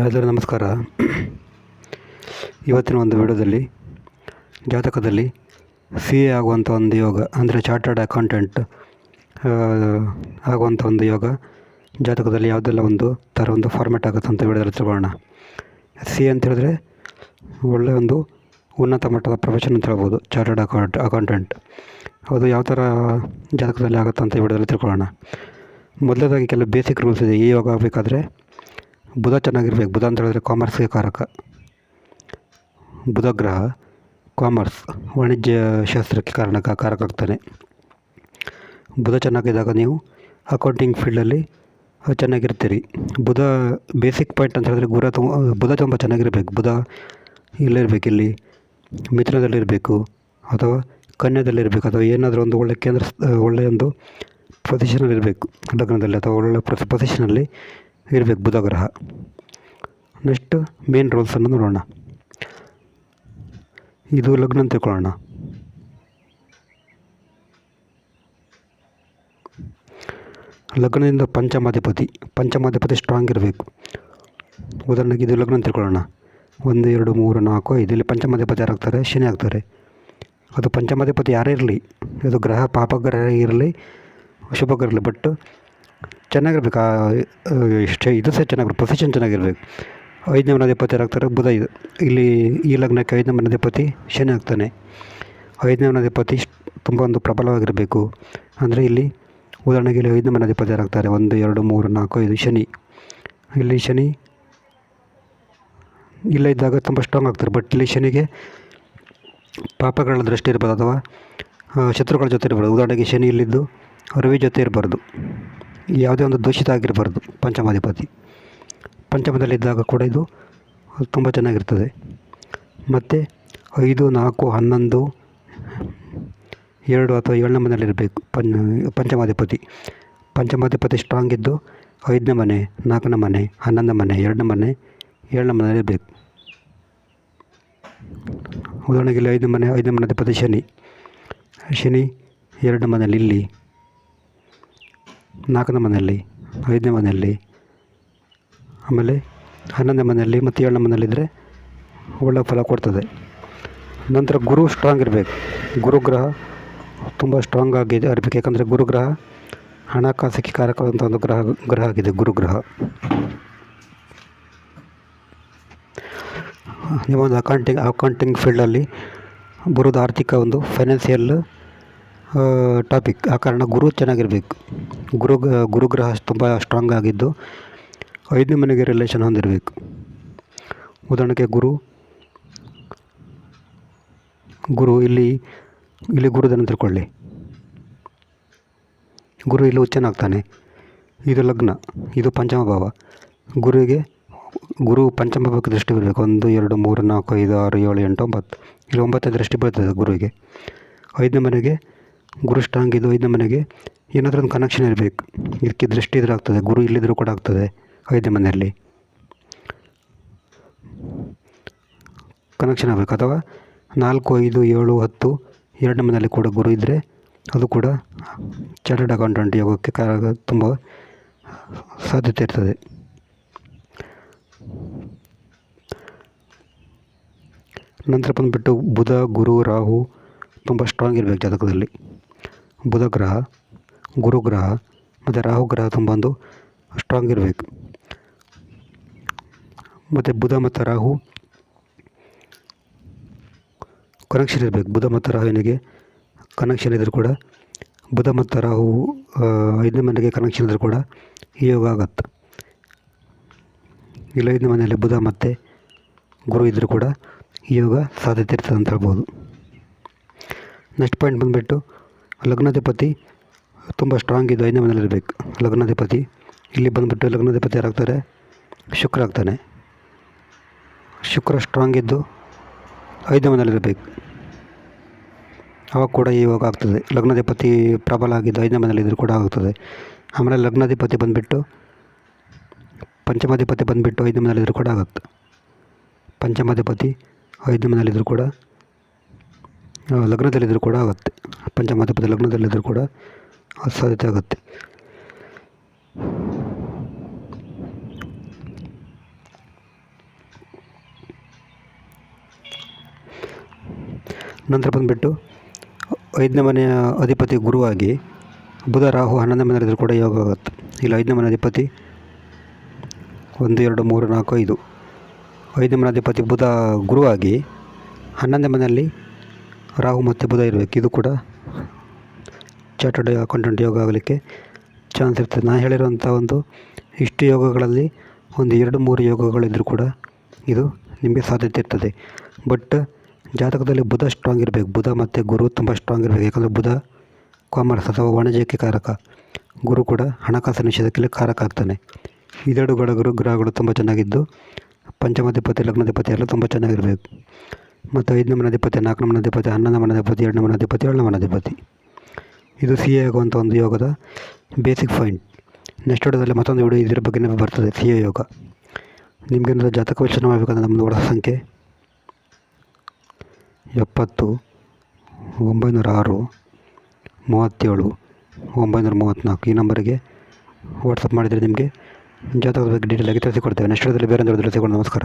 ಎಲ್ಲರಿಗೂ ನಮಸ್ಕಾರ. ಇವತ್ತಿನ ಒಂದು ವಿಡಿಯೋದಲ್ಲಿ, ಜಾತಕದಲ್ಲಿ ಸಿ ಎ ಆಗುವಂಥ ಒಂದು ಯೋಗ, ಅಂದರೆ ಚಾರ್ಟರ್ಡ್ ಅಕೌಂಟೆಂಟ್ ಆಗುವಂಥ ಒಂದು ಯೋಗ ಜಾತಕದಲ್ಲಿ ಯಾವುದೆಲ್ಲ ಒಂದು ಥರ ಒಂದು ಫಾರ್ಮೆಟ್ ಆಗುತ್ತೆ ಅಂತ ವಿಡಿಯೋದಲ್ಲಿ ತಿಳ್ಕೊಳ್ಳೋಣ. ಸಿ ಅಂತ ಹೇಳಿದ್ರೆ ಒಳ್ಳೆಯ ಒಂದು ಉನ್ನತ ಮಟ್ಟದ ಪ್ರೊಫೆಷನ್ ಅಂತ ಹೇಳ್ಬೋದು ಚಾರ್ಟರ್ಡ್ ಅಕೌಂಟ್ ಅಕೌಂಟೆಂಟ್ ಅದು ಯಾವ ಥರ ಜಾತಕದಲ್ಲಿ ಆಗುತ್ತೆ ಅಂತ ವಿಡಿಯೋದಲ್ಲಿ ತಿಳ್ಕೊಳ್ಳೋಣ. ಮೊದಲೇದಾಗಿ ಕೆಲವು ಬೇಸಿಕ್ ರೂಲ್ಸ್ ಇದೆ, ಈ ಯೋಗ ಆಗಬೇಕಾದ್ರೆ ಬುಧ ಚೆನ್ನಾಗಿರ್ಬೇಕು. ಬುಧ ಅಂತ ಹೇಳಿದ್ರೆ ಕಾಮರ್ಸ್ಗೆ ಕಾರಕ. ಬುಧ ಗ್ರಹ ಕಾಮರ್ಸ್ ವಾಣಿಜ್ಯ ಶಾಸ್ತ್ರಕ್ಕೆ ಕಾರಣಕ ಕಾರಕ ಆಗ್ತಾನೆ ಬುಧ ಚೆನ್ನಾಗಿದ್ದಾಗ ನೀವು ಅಕೌಂಟಿಂಗ್ ಫೀಲ್ಡಲ್ಲಿ ಚೆನ್ನಾಗಿರ್ತೀರಿ. ಬುಧ ಬೇಸಿಕ್ ಪಾಯಿಂಟ್ ಅಂತ ಹೇಳಿದ್ರೆ ಗುರು ತುಂಬ, ಬುಧ ತುಂಬ ಚೆನ್ನಾಗಿರ್ಬೇಕು. ಬುಧ ಇಲ್ಲಿರ್ಬೇಕು, ಇಲ್ಲಿ ಮಿತ್ರದಲ್ಲಿರಬೇಕು ಅಥವಾ ಕನ್ಯಾದಲ್ಲಿರಬೇಕು ಅಥವಾ ಏನಾದರೂ ಒಂದು ಒಳ್ಳೆಯ ಕೇಂದ್ರ ಒಳ್ಳೆಯ ಒಂದು ಪೊಸಿಷನಲ್ಲಿರಬೇಕು ಲಗ್ನದಲ್ಲಿ ಅಥವಾ ಒಳ್ಳೆಯ ಪೊಸಿಷನಲ್ಲಿ ಇರಬೇಕು ಬುಧ ಗ್ರಹ ನೆಕ್ಸ್ಟ್ ಮೇನ್ ರೂಲ್ಸನ್ನು ನೋಡೋಣ. ಇದು ಲಗ್ನ ಅಂತ ತಿಳ್ಕೊಳ್ಳೋಣ. ಲಗ್ನದಿಂದ ಪಂಚಮಾಧಿಪತಿ. ಪಂಚಮಾಧಿಪತಿ ಸ್ಟ್ರಾಂಗ್ ಇರಬೇಕು. ಉದಾಹರಣೆಗೆ ಇದು ಲಗ್ನ ಅಂತ ತಿಳ್ಕೊಳ್ಳೋಣ. ಒಂದು, ಎರಡು, ಮೂರು, ನಾಲ್ಕು ಇದರಲ್ಲಿ ಪಂಚಮಾಧಿಪತಿ ಯಾರಾಗ್ತಾರೆ? ಶನಿ ಆಗ್ತಾರೆ. ಅದು ಪಂಚಮಾಧಿಪತಿ ಯಾರೇ ಇರಲಿ, ಇದು ಗ್ರಹ, ಪಾಪಗ್ರಹ ಇರಲಿ ಶುಭ ಇರಲಿ ಬಟ್ ಚೆನ್ನಾಗಿರ್ಬೇಕು. ಆ ಇಷ್ಟೇ ಇದು ಸಹ ಚೆನ್ನಾಗಿರ್ಬೇಕು. ಪೊಸಿಷನ್ ಚೆನ್ನಾಗಿರ್ಬೇಕು. ಐದನೇ ಮನಾಧಿಪತಿ ಯಾರಾಗ್ತಾರೆ ಬುಧ ಇದು. ಇಲ್ಲಿ ಈ ಲಗ್ನಕ್ಕೆ ಐದನೇ ಅಧಿಪತಿ ಶನಿ ಆಗ್ತಾನೆ. ಐದನೇ ಅಧಿಪತಿ ತುಂಬ ಒಂದು ಪ್ರಬಲವಾಗಿರಬೇಕು. ಅಂದರೆ ಇಲ್ಲಿ ಉದಾಹರಣೆಗೆ ಇಲ್ಲಿ ಐದನೇ ಮನಾಧಿಪತಿ ಯಾರಾಗ್ತಾರೆ? ಒಂದು, ಎರಡು, ಮೂರು, ನಾಲ್ಕು, ಐದು, ಶನಿ. ಇಲ್ಲಿ ಶನಿ ಇಲ್ಲ ಇದ್ದಾಗ ತುಂಬ ಸ್ಟ್ರಾಂಗ್ ಆಗ್ತಾರೆ. ಬಟ್ ಇಲ್ಲಿ ಶನಿಗೆ ಪಾಪಗಳ ದೃಷ್ಟಿ ಇರ್ಬೋದು ಅಥವಾ ಶತ್ರುಗಳ ಜೊತೆ ಇರ್ಬೋದು. ಉದಾಹರಣೆಗೆ ಶನಿ ಇಲ್ಲಿದ್ದು, ರವಿ ಜೊತೆ ಇರಬಾರ್ದು. ಯಾವುದೇ ಒಂದು ದೂಷಿತ ಆಗಿರಬಾರ್ದು, ಪಂಚಮಾಧಿಪತಿ. ಪಂಚಮದಲ್ಲಿದ್ದಾಗ ಕೂಡ ಇದು ತುಂಬ ಚೆನ್ನಾಗಿರ್ತದೆ. ಮತ್ತು ಐದು, ನಾಲ್ಕು, ಹನ್ನೊಂದು, ಎರಡು ಅಥವಾ ಏಳನೇ ಮನೆಯಲ್ಲಿರಬೇಕು ಪಂ ಪಂಚಮಾಧಿಪತಿ. ಪಂಚಮಾಧಿಪತಿ ಸ್ಟ್ರಾಂಗ್ ಇದ್ದು ಐದನೇ ಮನೆ, ನಾಲ್ಕನೇ ಮನೆ ಹನ್ನೊಂದನೇ ಮನೆ, ಎರಡನೇ ಮನೆ, ಏಳನೇ ಮನೆಯಲ್ಲಿರಬೇಕು ಉದಾಹರಣೆಗೆ ಇಲ್ಲಿ ಐದನೇ ಮನೆ, ಐದನೇ ಮನಾಧಿಪತಿ ಶನಿ. ಶನಿ, ಎರಡನೇ ಮನೆಯಲ್ಲಿ ಇಲ್ಲಿ ನಾಲ್ಕನೇ ಮನೆಯಲ್ಲಿ, ಐದನೇ ಮನೆಯಲ್ಲಿ, ಆಮೇಲೆ ಹನ್ನೊಂದನೇ ಮನೆಯಲ್ಲಿ ಮತ್ತು ಏಳನೇ ಮನೆಯಲ್ಲಿದ್ದರೆ ಒಳ್ಳೆಯ ಫಲ ಕೊಡ್ತದೆ. ನಂತರ ಗುರು ಸ್ಟ್ರಾಂಗ್ ಇರಬೇಕು. ಗುರುಗ್ರಹ ತುಂಬ ಸ್ಟ್ರಾಂಗ್ ಆಗಿದೆ ಇರಬೇಕು. ಯಾಕಂದರೆ ಗುರುಗ್ರಹ ಹಣಕಾಸಿಗೆ ಕಾರಕವಾದಂಥ ಒಂದು ಗ್ರಹ ಗ್ರಹ ಆಗಿದೆ, ಗುರುಗ್ರಹ. ನೀವೊಂದು ಅಕೌಂಟಿಂಗ್ ಅಕೌಂಟಿಂಗ್ ಫೀಲ್ಡಲ್ಲಿ ಬರೋದು ಆರ್ಥಿಕ ಒಂದು ಫೈನಾನ್ಸಿಯಲ್ ಟಾಪಿಕ್ ಆ ಕಾರಣ ಗುರು ಚೆನ್ನಾಗಿರಬೇಕು. ಗುರು ಗುರುಗ್ರಹ ತುಂಬ ಸ್ಟ್ರಾಂಗ್ ಆಗಿದ್ದು ಐದನೇ ಮನೆಗೆ ರಿಲೇಷನ್ ಹೊಂದಿರಬೇಕು. ಉದಾಹರಣೆಗೆ ಗುರು ಗುರು ಇಲ್ಲಿ ಇಲ್ಲಿ ಗುರುದನ್ನು ತಿಳ್ಕೊಳ್ಳಿ ಗುರು ಇಲ್ಲಿ ಉಚ್ಚನಾಗ್ತಾನೆ ಇದು ಲಗ್ನ, ಇದು ಪಂಚಮ ಭಾವ ಗುರುವಿಗೆ ಗುರು ಪಂಚಮ ಭಾವಕ್ಕೆ ದೃಷ್ಟಿ ಬರಬೇಕು. ಒಂದು, ಎರಡು, ಮೂರು, ನಾಲ್ಕು, ಐದು, ಆರು, ಏಳು, ಎಂಟು, ಒಂಬತ್ತು. ಇಲ್ಲಿ ಒಂಬತ್ತನೇ ದೃಷ್ಟಿ ಬೀಳ್ತದೆ ಗುರುವಿಗೆ ಐದನೇ ಮನೆಗೆ ಗುರು ಸ್ಟ್ರಾಂಗ್ ಇದು ಐದನೇ ಮನೆಗೆ ಏನಾದರೂ ಒಂದು ಕನೆಕ್ಷನ್ ಇರಬೇಕು. ಇದಕ್ಕೆ ದೃಷ್ಟಿ ಇದ್ರೆ ಆಗ್ತದೆ ಗುರು ಇಲ್ಲಿದ್ದರೂ ಕೂಡ ಆಗ್ತದೆ ಐದನೇ ಮನೆಯಲ್ಲಿ. ಕನೆಕ್ಷನ್ ಆಗಬೇಕು. ಅಥವಾ ನಾಲ್ಕು, ಐದು, ಏಳು, ಹತ್ತು, ಎರಡನೇ ಮನೆಯಲ್ಲಿ ಕೂಡ ಗುರು ಇದ್ದರೆ ಅದು ಕೂಡ ಚಾರ್ಟರ್ಡ್ ಅಕೌಂಟೆಂಟ್ ಯೋಗಕ್ಕೆ ತುಂಬ ಸಾಧ್ಯತೆ ಇರ್ತದೆ. ನಂತರ ಬಂದುಬಿಟ್ಟು ಬುಧ, ಗುರು, ರಾಹು ತುಂಬ ಸ್ಟ್ರಾಂಗ್ ಇರಬೇಕು ಜಾತಕದಲ್ಲಿ. ಬುಧ ಗ್ರಹ ಗುರು ಗ್ರಹ ಮತ್ತು ರಾಹು ಗ್ರಹ ತುಂಬ ಒಂದು ಸ್ಟ್ರಾಂಗ್ ಇರಬೇಕು. ಮತ್ತು ಬುಧ ಮತ್ತು ರಾಹು ಕನೆಕ್ಷನ್ ಇರಬೇಕು. ಬುಧ ಮತ್ತು ರಾಹುವಿನಿಗೆ ಕನೆಕ್ಷನ್ ಇದ್ದರೂ ಕೂಡ ಬುಧ ಮತ್ತು ರಾಹು ಐದನೇ ಮನೆಗೆ ಕನೆಕ್ಷನ್ ಇದ್ದರೂ ಕೂಡ ಯೋಗ ಆಗತ್ತೆ. ಇಲ್ಲ, ಐದನೇ ಮನೆಯಲ್ಲಿ ಬುಧ ಮತ್ತು ಗುರು ಇದ್ದರೂ ಕೂಡ ಯೋಗ ಸಾಧ್ಯತೆ ಇರ್ತದೆ ಅಂತ ಹೇಳ್ಬೋದು. ನೆಕ್ಸ್ಟ್ ಪಾಯಿಂಟ್ ಬಂದುಬಿಟ್ಟು ಲಗ್ನಾಧಿಪತಿ ತುಂಬ ಸ್ಟ್ರಾಂಗ್ ಇದು ಐದನೇ ಮನೇಲಿ ಇರಬೇಕು. ಲಗ್ನಾಧಿಪತಿ, ಇಲ್ಲಿ ಬಂದುಬಿಟ್ಟು ಲಗ್ನಾಧಿಪತಿ ಯಾರಾಗ್ತಾರೆ? ಶುಕ್ರ ಆಗ್ತಾನೆ. ಶುಕ್ರ ಸ್ಟ್ರಾಂಗ್ ಇದ್ದು ಐದನೇ ಮನೇಲಿರಬೇಕು ಅವಾಗ ಕೂಡ ಇವಾಗ ಆಗ್ತದೆ. ಲಗ್ನಾಧಿಪತಿ ಪ್ರಬಲ ಆಗಿದ್ದು ಐದನೇ ಇದ್ದರೂ ಕೂಡ ಆಗ್ತದೆ. ಆಮೇಲೆ ಲಗ್ನಾಧಿಪತಿ ಬಂದುಬಿಟ್ಟು ಪಂಚಮಾಧಿಪತಿ ಬಂದುಬಿಟ್ಟು ಐದನೇ ಮನೆಯಲ್ಲಿದ್ದರೂ ಕೂಡ ಆಗುತ್ತೆ. ಪಂಚಮಾಧಿಪತಿ ಐದನೇ ಮನೆಯಲ್ಲಿದ್ದರೂ ಕೂಡ ಲಗ್ನದಲ್ಲಿದ್ದರೂ ಕೂಡ ಆಗುತ್ತೆ. ಪಂಚಮಾಧಿಪತಿ ಲಗ್ನದಲ್ಲಿದ್ದರೂ ಕೂಡ ಅಸಾಧ್ಯತೆ ಆಗುತ್ತೆ. ನಂತರ ಬಂದುಬಿಟ್ಟು ಐದನೇ ಮನೆಯ ಅಧಿಪತಿ ಗುರುವಾಗಿ ಬುಧ, ರಾಹು, ಹನ್ನೊಂದನೇ ಮನೆಯಲ್ಲಿದ್ದರೂ ಕೂಡ ಯೋಗ ಆಗುತ್ತೆ. ಇಲ್ಲಿ, ಐದನೇ ಮನೆ ಅಧಿಪತಿ ಒಂದು, ಎರಡು, ಮೂರು, ನಾಲ್ಕು, ಐದು. ಐದನೇ ಮನೆ ಅಧಿಪತಿ ಬುಧ ಗುರುವಾಗಿ ಹನ್ನೊಂದನೇ ಮನೆಯಲ್ಲಿ ರಾಹು ಮತ್ತು ಬುಧ ಇರಬೇಕು. ಇದು ಕೂಡ ಚಾರ್ಟರ್ಡ್ ಅಕೌಂಟೆಂಟ್ ಯೋಗ ಆಗಲಿಕ್ಕೆ ಚಾನ್ಸ್ ಇರ್ತದೆ. ನಾನು ಹೇಳಿರುವಂಥ ಒಂದು ಇಷ್ಟು ಯೋಗಗಳಲ್ಲಿ ಒಂದು ಎರಡು ಮೂರು ಯೋಗಗಳಿದ್ದರೂ ಕೂಡ ಇದು ನಿಮಗೆ ಸಾಧ್ಯತೆ ಇರ್ತದೆ. ಬಟ್ ಜಾತಕದಲ್ಲಿ ಬುಧ ಸ್ಟ್ರಾಂಗ್ ಇರಬೇಕು. ಬುಧ ಮತ್ತು ಗುರು ತುಂಬ ಸ್ಟ್ರಾಂಗ್ ಇರಬೇಕು. ಯಾಕಂದರೆ ಬುಧ ಕಾಮರ್ಸ್ ಅಥವಾ ವಾಣಿಜ್ಯಕ್ಕೆ ಕಾರಕ. ಗುರು ಕೂಡ ಹಣಕಾಸಿನ ನಿಷೇಧಕ್ಕೆ ಕಾರಕ ಆಗ್ತಾನೆ. ಇದೆರಡು ಗಡಗರು ಗ್ರಹಗಳು ತುಂಬ ಚೆನ್ನಾಗಿದ್ದು, ಪಂಚಮಾಧಿಪತಿ, ಲಗ್ನಾಧಿಪತಿ ಎಲ್ಲ ತುಂಬ ಚೆನ್ನಾಗಿರಬೇಕು. ಮತ್ತು ಐದನೇ ಮನಾಧಿಪತಿ ನಾಲ್ಕನೇ ಮನಾಧಿಪತಿ ಹನ್ನೊಂದನೇ ಮನಾಧಿಪತಿ ಎರಡನೇ ಮನಾಧಿಪತಿ ಏಳನೇ ಮನಾಧಿಪತಿ ಇದು ಸಿ ಎ ಆಗುವಂಥ ಒಂದು ಯೋಗದ ಬೇಸಿಕ್ ಪಾಯಿಂಟ್ ನೆಕ್ಸ್ಟ್ ವಿಡಿಯೋದಲ್ಲಿ ಮತ್ತೊಂದು ವಿಡಿಯೋ ಇದರ ಬಗ್ಗೆ ಬರ್ತದೆ ಸಿ ಎ ಯೋಗ. ನಿಮಗೇನಾದರೂ ಜಾತಕ ವಿಚಾರ ಮಾಡಬೇಕಂದ್ರೆ ನಮ್ಮದು ಒಳ ಸಂಖ್ಯೆ ಎಪ್ಪತ್ತು, ಒಂಬೈನೂರ ಆರು, ಮೂವತ್ತೇಳು, ಒಂಬೈನೂರ ಮೂವತ್ತ್ನಾಲ್ಕು. ಈ ನಂಬರಿಗೆ ವಾಟ್ಸಪ್ ಮಾಡಿದರೆ ನಿಮಗೆ ಜಾತಕದ ಬಗ್ಗೆ ಡೀಟೇಲಾಗಿ ತಿಳಿಸಿಕೊಡ್ತೇವೆ. ನೆಕ್ಸ್ಟ್ ವಿಡಿಯೋದಲ್ಲಿ ಬೇರೆ ಒಂದು ತಿಳಿಸಿಕೊಂಡು ನಮಸ್ಕಾರ.